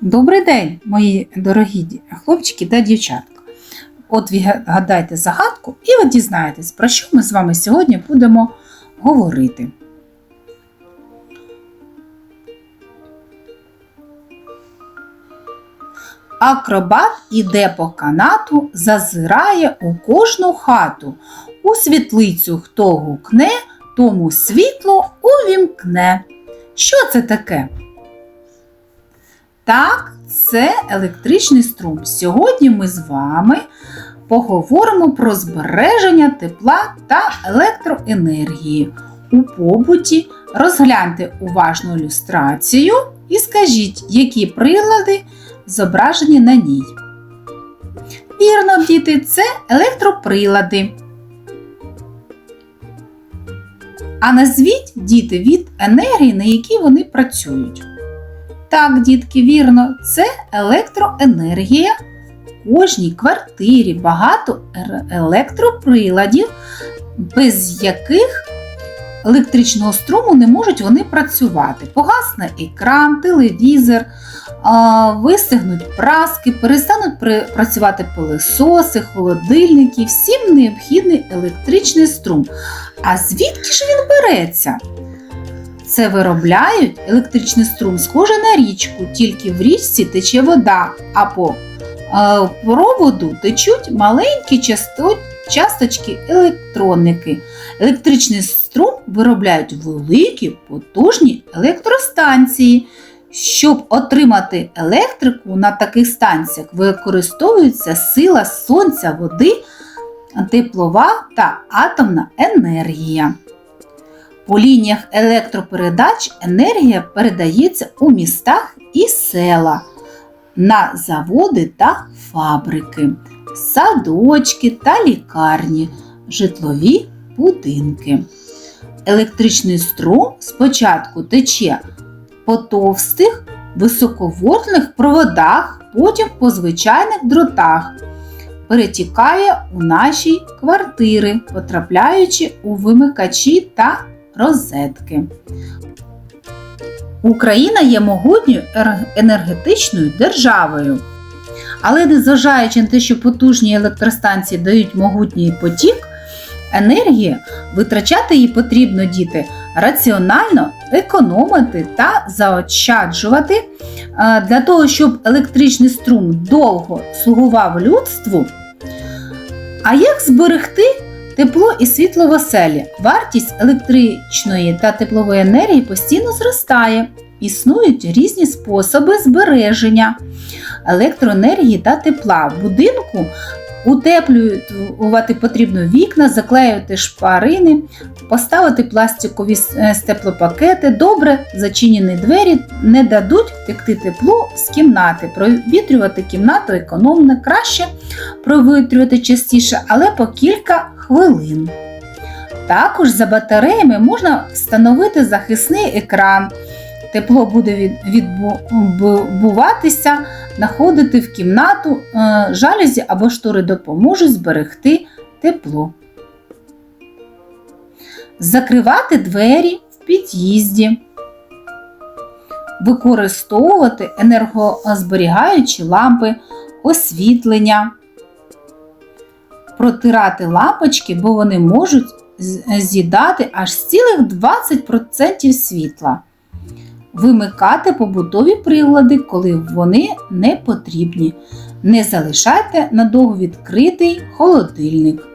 Добрий день, мої дорогі хлопчики та дівчатка. От ви гадайте загадку, і ви дізнаєтесь, про що ми з вами сьогодні будемо говорити. Акробат іде по канату, зазирає у кожну хату. У світлицю хто гукне, тому світло увімкне. Що це таке? Так, це електричний струм. Сьогодні ми з вами поговоримо про збереження тепла та електроенергії у побуті. Розгляньте уважну ілюстрацію і скажіть, які прилади зображені на ній. Вірно, діти, це електроприлади. А назвіть діти від енергії, на якій вони працюють. Так, дітки, вірно, це електроенергія. В кожній квартирі багато електроприладів, без яких електричного струму не можуть вони працювати. Погасне екран, телевізор, вистигнуть праски, перестануть працювати пилисоси, холодильники, всім необхідний електричний струм. А звідки ж він береться? Це виробляють електричний струм схоже на річку, тільки в річці тече вода, а по е, проводу течуть маленькі часто- часточки електроники. Електричний струм виробляють великі потужні електростанції. Щоб отримати електрику на таких станціях, використовується сила сонця, води, теплова та атомна енергія. По лініях електропередач енергія передається у містах і села, на заводи та фабрики, садочки та лікарні, житлові будинки. Електричний струм спочатку тече по товстих високовольтних проводах, потім по звичайних дротах. Перетікає у наші квартири, потрапляючи у вимикачі та розетки. Україна є могутньою енергетичною державою. Але незважаючи на те, що потужні електростанції дають могутній потік енергії, витрачати її потрібно діти раціонально, економити та заощаджувати е, для того, щоб електричний струм довго слугував людству. А як зберегти Тепло і світло в оселі. Вартість електричної та теплової енергії постійно зростає. Існують різні способи збереження електроенергії та тепла. В будинку утеплювати потрібно вікна, заклеювати шпарини, поставити пластикові е, степлопакети, добре зачинені двері не дадуть втекти тепло з кімнати. Провітрювати кімнату економно, краще провітрювати частіше, але по кілька хвилин. Також за батареями можна встановити захисний екран. Тепло буде відбуватися, находити в кімнату е, жалюзі або штори допоможуть зберегти тепло. Закривати двері в під'їзді. Використовувати енергозберігаючі лампи, освітлення протирати лампочки, бо вони можуть з'їдати аж цілих 20% світла. Вимикати побутові прилади, коли вони не потрібні. Не залишайте надовго відкритий холодильник.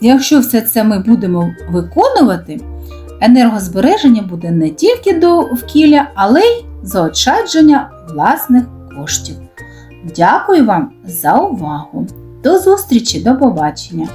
Якщо все це ми будемо виконувати, енергозбереження буде не тільки довкілля, але й заощадження власних коштів. Дякую вам за увагу! До зустрічі, до побачення!